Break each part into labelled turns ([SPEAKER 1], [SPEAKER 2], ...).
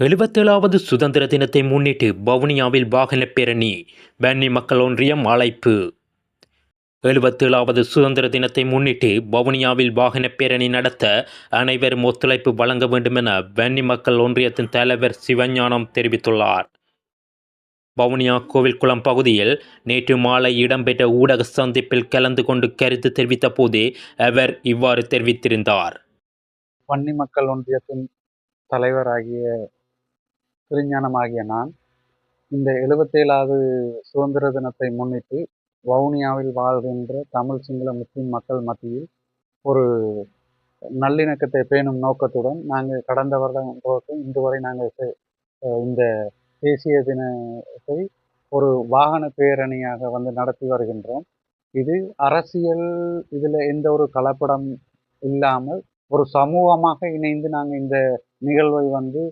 [SPEAKER 1] எழுபத்தேழாவது சுதந்திர தினத்தை முன்னிட்டு வவுனியாவில் வாகன பேரணி வன்னி மக்கள் ஒன்றியம் அழைப்பு. எழுபத்தேழாவது சுதந்திர தினத்தை முன்னிட்டு வவுனியாவில் வாகன பேரணி நடத்த அனைவரும் ஒத்துழைப்பு வழங்க வேண்டும் என வன்னி மக்கள் ஒன்றியத்தின் தலைவர் சிவஞானம் தெரிவித்துள்ளார். வவுனியா கோவில்குளம் பகுதியில் நேற்று மாலை இடம்பெற்ற ஊடக சந்திப்பில் கலந்து கொண்டு கருத்து தெரிவித்த போதே அவர் இவ்வாறு தெரிவித்திருந்தார்.
[SPEAKER 2] வன்னி மக்கள் ஒன்றியத்தின் தலைவராகிய திருஞானமாகிய நான் இந்த எழுபத்தேழாவது சுதந்திர தினத்தை முன்னிட்டு வவுனியாவில் வாழ்கின்ற தமிழ் சிங்கள முஸ்லிம் மக்கள் மத்தியில் ஒரு நல்லிணக்கத்தை பேணும் நோக்கத்துடன் நாங்கள் கடந்த வருடம் போட்டு இன்று வரை நாங்கள் செ- இந்த தேசிய தினத்தை ஒரு வாகன பேரணியாக வந்து நடத்தி வருகின்றோம். இது அரசியல் இதில் எந்த ஒரு கலப்படம் இல்லாமல் ஒரு சமூகமாக இணைந்து நாங்கள் இந்த நிகழ்வை வந்து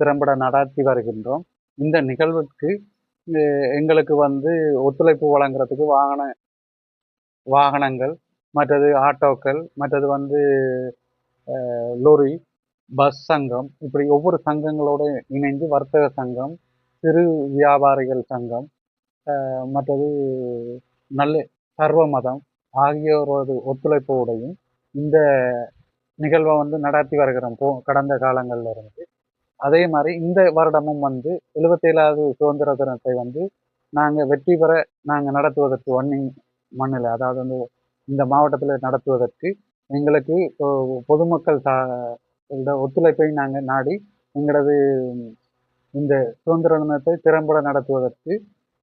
[SPEAKER 2] திறம்பட நடாத்தி வருகின்றோம். இந்த நிகழ்வுக்கு எங்களுக்கு வந்து ஒத்துழைப்பு வழங்குறதுக்கு வாகன வாகனங்கள் மற்றது ஆட்டோக்கள் மற்றது வந்து லொரி பஸ் சங்கம் இப்படி ஒவ்வொரு சங்கங்களோடு இணைந்து வர்த்தக சங்கம் சிறு வியாபாரிகள் சங்கம் மற்றது நல்ல சர்வ மதம் ஆகியோரது ஒத்துழைப்போடையும் இந்த நிகழ்வை வந்து நடத்தி வருகிறோம் போ கடந்த காலங்களில் இருந்து. அதே மாதிரி இந்த வருடமும் வந்து எழுபத்தேழாவது சுதந்திர தினத்தை வந்து நாங்கள் வெற்றி பெற நாங்கள் நடத்துவதற்கு ஒன்னிங் மண்ணில் அதாவது வந்து இந்த மாவட்டத்தில் நடத்துவதற்கு எங்களுக்கு பொதுமக்கள் சா ஒத்துழைப்பை நாங்கள் நாடி எங்களது இந்த சுதந்திர தினத்தை திறம்பட நடத்துவதற்கு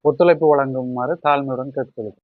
[SPEAKER 2] ஒத்துழைப்பு வழங்குமாறு தாழ்மையுடன் கேட்டுக்கொள்கிறோம்.